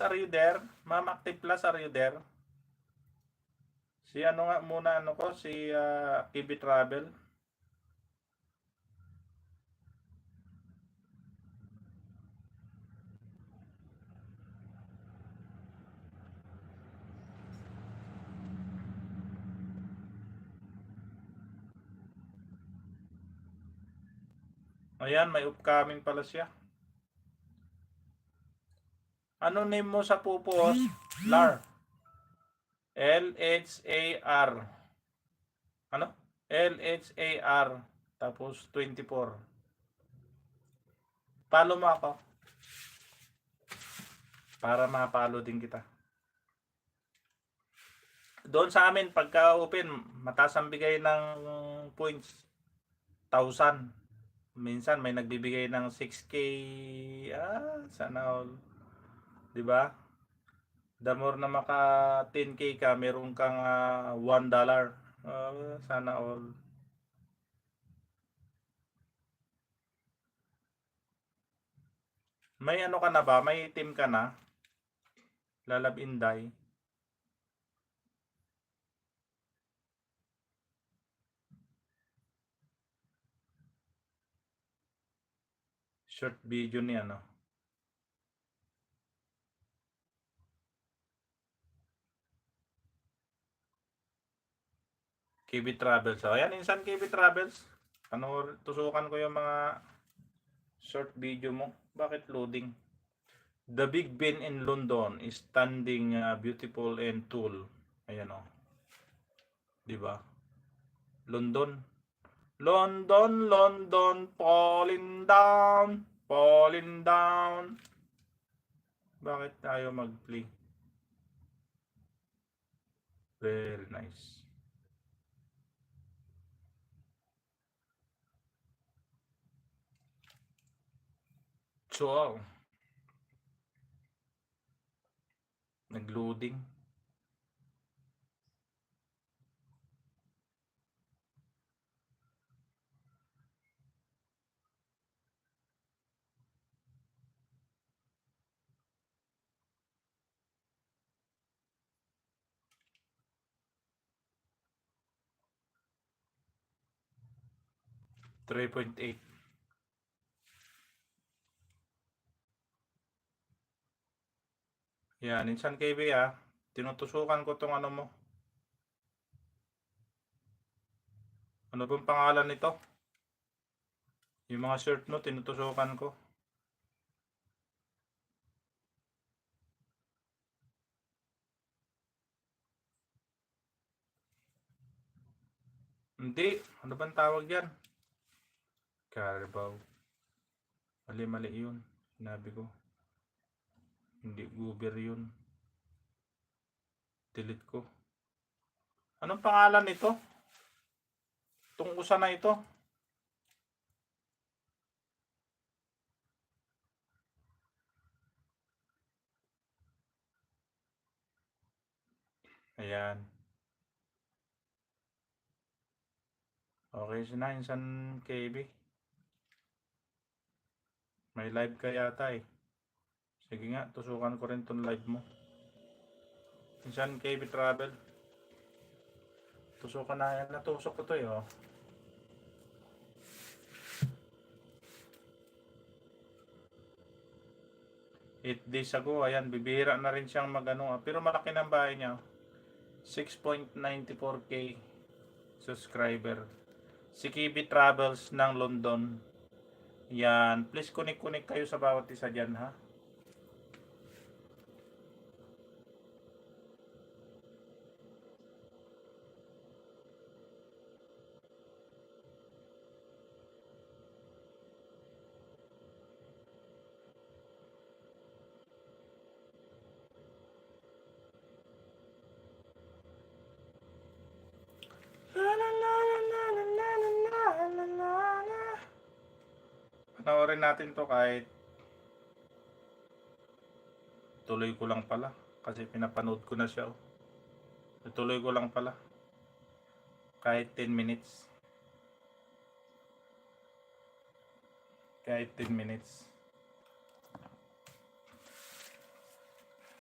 are you there? Ma'am Active Plus, are you there? Si ano nga muna ano ko, si uh, KB Travel. Ayan, may upcoming pala siya. Ano name mo sa pupos? Lar. L-H-A-R. Ano? L-H-A-R. Tapos 24. Follow mo ako. Para mapalo din kita. Doon sa amin, pagka open, mataas ang bigay ng points. 1,000. Minsan may nagbibigay ng 6K. Ah, sana all. 'Di ba? The more na maka 10K ka, meron kang ah, 1 dollar. Ah, sana all. May ano ka na ba? May team ka na? Lalab Inday. Short video ni ano. KB Travels. So, ayan, insan KB Travels. Ano, tusukan ko yung mga short video mo. Bakit loading? The Big Ben in London is standing uh, beautiful and tall. Ayan o. Di ba? London. London, London, falling down, falling down. Bakit tayo mag-play? Very nice. So, nag-loading. Three point eight. Yan, insan KB ah. Tinutusukan ko tong ano mo. Ano bang pangalan nito? Yung mga shirt mo, tinutusukan ko. Hindi. Ano bang tawag yan? Carabao. Mali-mali yun. Sinabi ko. Hindi Guber yun. Delete ko. Anong pangalan nito? Itong usa na ito. Ayan. Okay, sinayin san KB. May live ka yata eh. Sige nga, tusukan ko rin tong live mo. Minsan KB Travel. Tusukan na yan. Natusok ko to eh. Oh. Eight days ago, ayan, bibihira na rin siyang magano. ah. Pero malaki ng bahay niya. oh. 6.94k subscriber. Si KB Travels ng London. Yan. Please connect-connect kayo sa bawat isa dyan ha. Panoorin natin to kahit tuloy ko lang pala kasi pinapanood ko na siya. oh. Tuloy ko lang pala kahit 10 minutes. Kahit 10 minutes.